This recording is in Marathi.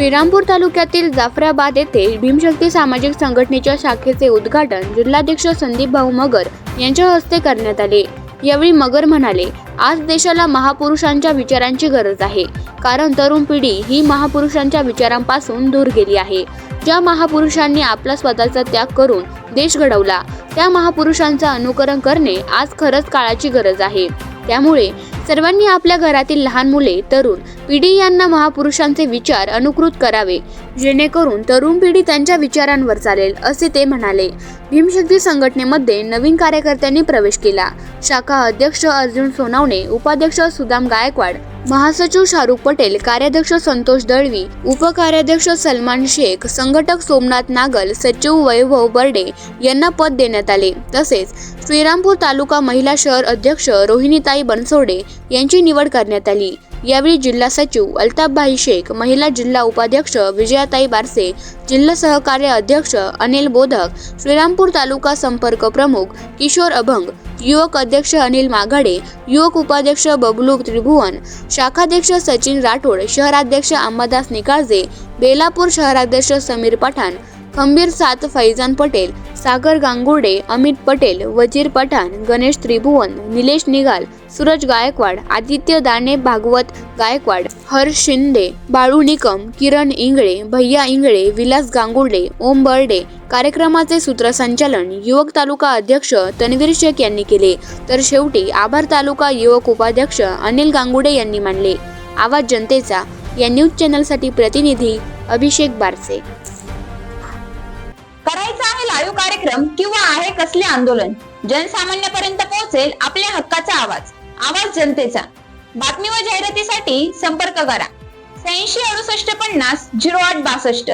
श्रीरामपूर तालुक्यातील जाफराबाद येथे भीमशक्ती सामाजिक संघटनेच्या शाखेचे उद्घाटन जिल्हाध्यक्ष संदीप भाऊ मगर यांच्या हस्ते करण्यात आले. यावेळी मगर म्हणाले आज देशाला महापुरुषांच्या विचारांची गरज आहे. कारण तरुण पिढी ही महापुरुषांच्या विचारांपासून दूर गेली आहे. ज्या महापुरुषांनी आपला स्वतःचा त्याग करून देश घडवला त्या महापुरुषांचं अनुकरण करणे आज खरंच काळाची गरज आहे. त्यामुळे सर्वांनी आपल्या घरातील लहान मुले तरुण पिढी यांना महापुरुषांचे विचार अनुकृत करावे. जेणेकरून तरुण पिढी त्यांच्या विचारांवर चालेल असे ते म्हणाले. भीमशक्ती संघटनेमध्ये नवीन कार्यकर्त्यांनी प्रवेश केला. शाखा अध्यक्ष अर्जुन सोनावणे उपाध्यक्ष सुदाम गायकवाड महासचिव शाहरुख पटेल कार्याध्यक्ष संतोष दळवी उपकार्याध्यक्ष सलमान शेख संघटक सोमनाथ नागल सचिव वैभव बर्डे यांना पद देण्यात आले. तसेच श्रीरामपूर तालुका महिला शहर अध्यक्ष रोहिणीताई बनसोडे यांची निवड करण्यात आली. यावेळी जिल्हा सचिव अल्ताफभाई शेख महिला जिल्हा उपाध्यक्ष विजयाताई बारसे जिल्हा सहकार्य अध्यक्ष अनिल बोधक श्रीरामपूर तालुका संपर्क प्रमुख किशोर अभंग युवक अध्यक्ष अनिल माघाडे युवक उपाध्यक्ष बबलू त्रिभुवन शाखाध्यक्ष सचिन राठोड शहराध्यक्ष अंबादास निकाळजे बेलापूर शहराध्यक्ष समीर पठाण खंबीर सात फैजान पटेल सागर गांगुर्डे अमित पटेल वजीर पठाण गणेश त्रिभुवन निलेश निगाल सूरज गायकवाड आदित्य दाने भागवत गायकवाड हर्ष शिंदे बाळू निकम किरण इंगळे भैया इंगळे विलास गांगुर्डे ओम बर्डे कार्यक्रमाचे सूत्रसंचालन युवक तालुका अध्यक्ष तन्वीर शेख यांनी केले. तर शेवटी आभार तालुका युवक उपाध्यक्ष अनिल गांगुडे यांनी मानले. आवाज जनतेचा या न्यूज चॅनलसाठी प्रतिनिधी अभिषेक बारसे. करायचा आहे लाईव्ह कार्यक्रम किंवा आहे कसले आंदोलन? जनसामान्यापर्यंत पोहोचेल आपल्या हक्काचा आवाज. आवाज जनतेचा. बातमी व जाहिरातीसाठी संपर्क करा. शहाऐंशी अडुसष्ट पन्नास झिरो आठ बासष्ट.